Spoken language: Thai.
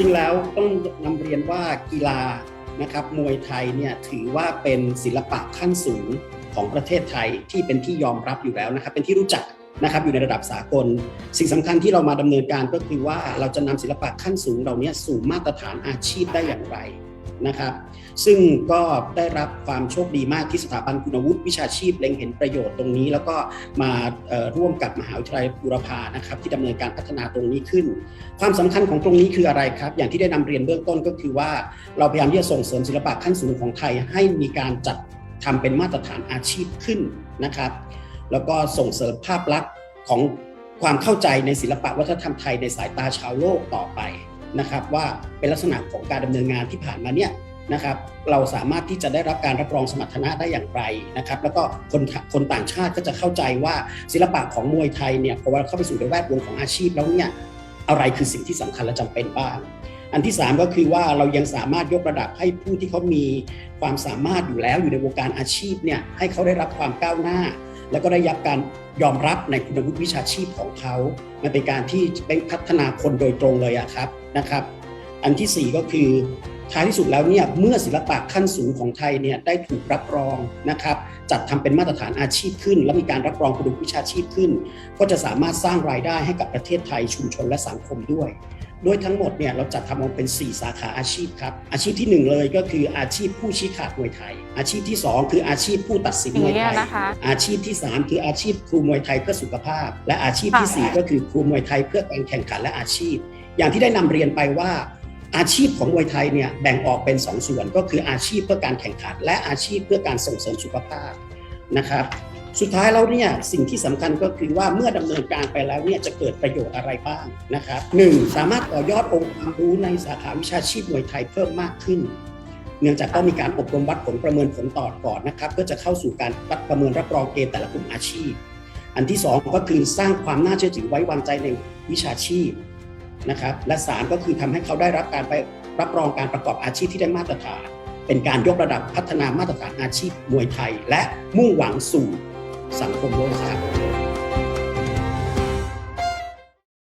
ริงแล้วต้องนำเรียนว่ากีฬานะครับมวยไทยเนี่ยถือว่าเป็นศิลปะขั้นสูงของประเทศไทยที่เป็นที่ยอมรับอยู่แล้วนะครับเป็นที่รู้จักนะครับอยู่ในระดับสากล สิ่งสำคัญที่เรามาดำเนินการก็คือว่าเราจะนำศิลปะขั้นสูงเหล่านี้สู่มาตรฐานอาชีพได้อย่างไร นะครับ ซึ่งก็ได้รับความโชคดีมากที่สถาบันคุณวุฒิวิชาชีพเล็งเห็นประโยชน์ตรงนี้ แล้วก็มาร่วมกับมหาวิทยาลัยบูรพานะครับ ที่ดำเนินการพัฒนาตรงนี้ขึ้น ความสำคัญของตรงนี้คืออะไรครับ อย่างที่ได้นำเรียนเบื้องต้นก็คือว่าเราพยายามที่จะส่งเสริมศิลปะขั้นสูงของไทย ให้มีการจัดทำเป็นมาตรฐานอาชีพขึ้นนะครับ แล้วก็ส่งเสริมภาพลักษณ์ของความเข้าใจในศิลปะวัฒนธรรมไทยในสายตาชาวโลกต่อไป นะครับว่าเป็นลักษณะของการดำเนินงานที่ผ่านมาเนี่ยนะครับเราสามารถที่จะได้รับการรับรองสมรรถนะได้อย่างไรนะครับ แล้วก็คนคนต่างชาติก็จะเข้าใจว่าศิลปะของมวยไทยเนี่ยพอเราเข้าไปสู่ในแวดวงของอาชีพแล้วเนี่ยอะไรคือสิ่งที่สำคัญและจำเป็นบ้าง อันที่ 3 ก็คือว่าเรายังสามารถยกระดับให้ผู้ที่เขามีความสามารถอยู่แล้วอยู่ในวงการอาชีพเนี่ยให้เขาได้รับความก้าวหน้า แล้วก็ได้รับการยอมรับในคุณวุฒิวิชาชีพของเขา มันเป็นการที่ไปพัฒนาคนโดยตรงเลยอะครับนะครับ อันทีสี่4 ก็คือ ท้ายที่สุดแล้วเนี่ยเมื่อศิลปะขั้นสูงของไทยเนี่ยได้ถูกรับรองนะครับจัดทำเป็นมาตรฐานอาชีพขึ้น และมีการรับรองคุณวุฒิวิชาชีพขึ้น ก็จะสามารถสร้างรายได้ให้กับประเทศไทยชุมชนและสังคมด้วย โดยทั้งหมดเนี่ยเราจัดทำออกเป็น 4 สาขาอาชีพครับ อาชีพที่ 1 เลยก็คืออาชีพผู้ชี้ขาดมวยไทย อาชีพที่ 2 คืออาชีพผู้ตัดสินมวยอย่างไทเงี้ยยนะคะอาชีพที่ 3 คืออาชีพครูมวยไทยเพื่อสุขภาพ และอาชีพที่ค่ะ4ก็คือครูมวยไทยเพื่อการแข่งขันและอาชีพ อย่างที่ได้นำเรียนไปว่า อาชีพของมวยไทยเนี่ยแบ่งออกเป็น 2 ส่วนก็คืออาชีพเพื่อการแข่งขัน และอาชีพเพื่อการส่งเสริมสุขภาพนะครับ สุดท้ายแล้วเนี่ยสิ่งที่สำคัญก็คือว่าเมื่อดำเนินการไปแล้วเนี่ยจะเกิดประโยชน์อะไรบ้างนะครับหนึ่งสามารถต่อยอดองค์ความรู้ในสาขาวิชาชีพมวยไทยเพิ่มมากขึ้น เนื่องจากต้องมีการอบรมวัดผลประเมินผลต่อก่อนนะครับเพื่อจะเข้าสู่การวัดประเมินรับรองเกณฑ์แต่ละกลุ่มอาชีพ อันที่สองก็คือสร้างความน่าเชื่อถือไว้วางใจในวิชาชีพ นะครับและสารก็คือทำให้เขาได้รับการไปรับรองการประกอบอาชีพที่ได้มาตรฐาน เป็นการยกระดับพัฒนามาตรฐานอาชีพมวยไทย และมุ่งหวังสู่สังคมโลกครับ